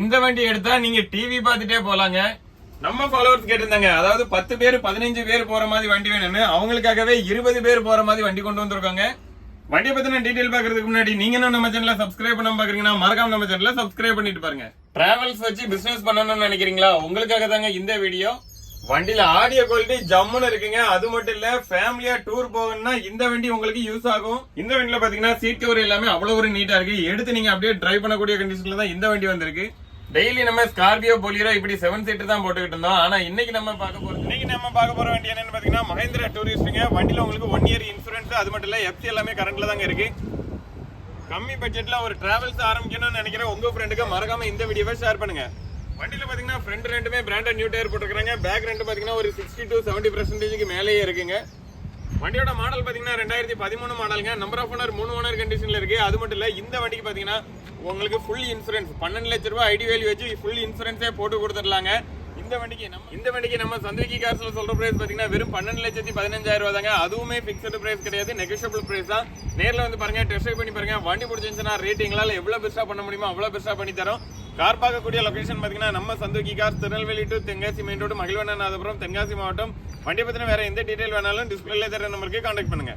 இந்த வண்டி எடுத்தா நீங்க டிவி பார்த்துட்டே போலாங்க. நம்ம ஃபாலோவர்ஸ் கேட்டிருந்தாங்க அதாவது பத்து பேர் பதினஞ்சு பேர் போற மாதிரி வண்டி வேணும்னு. அவங்களுக்காகவே இருபது பேர் போற மாதிரி வண்டி கொண்டு வந்திருக்காங்க. வண்டியை பத்தின டீடைல் பாக்குறதுக்கு முன்னாடி நீங்க என்ன நம்ம சேனல சப்ஸ்கிரைப் பண்ணாம பாக்குறீங்கன்னா மறக்காம நம்ம சேனல சப்ஸ்கிரைப் பண்ணிட்டு பாருங்க. டிராவல்ஸ் வச்சு பிசினஸ் பண்ணணும்னு நினைக்கிறீங்களா? உங்களுக்காக தாங்க இந்த வீடியோ வண்டியில ஆடியோ குவாலிட்டி ஜம்முன்னு இருக்குங்க. அது மட்டும் இல்ல ஃபேமிலியா டூர் போகணும்னா இந்த வண்டி உங்களுக்கு யூஸ் ஆகும். இந்த வண்டியில பாத்தீங்கன்னா சீட் கவர் எல்லாமே அவ்வளவு ஒரு நீட்டா இருக்கு. எடுத்து நீங்க அப்படியே டிரைவ் பண்ணக்கூடிய கண்டிஷன்ல தான் இந்த வண்டி வந்திருக்கு. டெய்லி நம்ம ஸ்கார்பியோ போலியோ இப்படி செவன் சீட்டர் தான் போட்டுக்கிட்டு இருந்தோம். ஆனா இன்னைக்கு நம்ம பார்க்க போறோம் இன்னைக்கு நம்ம பார்க்க போற வண்டி என்னன்னு பாத்தீங்கன்னா மஹேந்திரா டூரிஸ்டுங்க வண்டியில உங்களுக்கு ஒன் இயர் இன்சூரன்ஸ் அது மட்டும் இல்ல எஃப்சி எல்லாமே கரண்ட்ல தாங்க இருக்கு. கம்மி பட்ஜெட்ல ஒரு டிராவல்ஸ் ஆரம்பிக்கணும்னு நினைக்கிறேன். உங்க ஃப்ரெண்டுக்கு மறக்காம இந்த வீடியோவை ஷேர் பண்ணுங்க. வண்டியில பாத்தீங்கன்னா ஃப்ரண்ட் ரெண்டுமே பிராண்டட் நியூ டயர் போட்டுருக்காங்க பேக் ரெண்டு பாத்தீங்கன்னா ஒரு சிக்ஸ்டி டு செவன்டி பர்சன்டேஜ்க்கு மேலேயே இருக்குங்க. வண்டியோட மாடல் பார்த்தீங்கன்னா ரெண்டாயிரத்தி பதிமூணு மாடலுங்க நம்பர் ஆஃப் ஓனர் மூணு ஓனர் கண்டிஷனில் இருக்கு. அது மட்டும் இல்லை இந்த வண்டிக்கு பார்த்தீங்கன்னா உங்களுக்கு ஃபுல் இன்சூரன்ஸ் பன்னெண்டு லட்ச ரூபாய் ஐடி வேல்யூ வச்சு ஃபுல் இன்சூரன்ஸே போட்டு கொடுத்துடலாங்க. இந்த வண்டிக்கு நம்ம இந்த வண்டிக்கு நம்ம சந்தோக்கி காசில் சொல்ற பிரைஸ் பார்த்தீங்கன்னா வெறும் பன்னெண்டு லட்சத்தி பதினஞ்சாயிரம் ரூபா தாங்க. அதுவுமே பிக்சட் பிரைஸ் கிடையாது நெகோஷியபிள் பிரைஸ் தான். நேரில் வந்து பாருங்க டெஸ்ட் ட்ரைவ் பண்ணி பாருங்க. வண்டி பிடிச்சிருந்துச்சுன்னா ரேட்டிங்களால் எவ்வளோ பெஸ்டா பண்ண முடியுமோ அவ்வளோ பெஸ்டா பண்ணி தரோம். கார் பார்க்கக்கூடிய லொகேஷன் பார்த்தீங்கன்னா நம்ம சந்தோக்கி car Tirunelveli to Tenkasi main road Magizhvannanathapuram Tenkasi மாவட்டம். வண்டியை பற்றின வேறு எந்த டீட்டெயில் வேணாலும் டிஸ்பிளேல தர நம்பருக்கு காண்டாக்ட் பண்ணுங்க.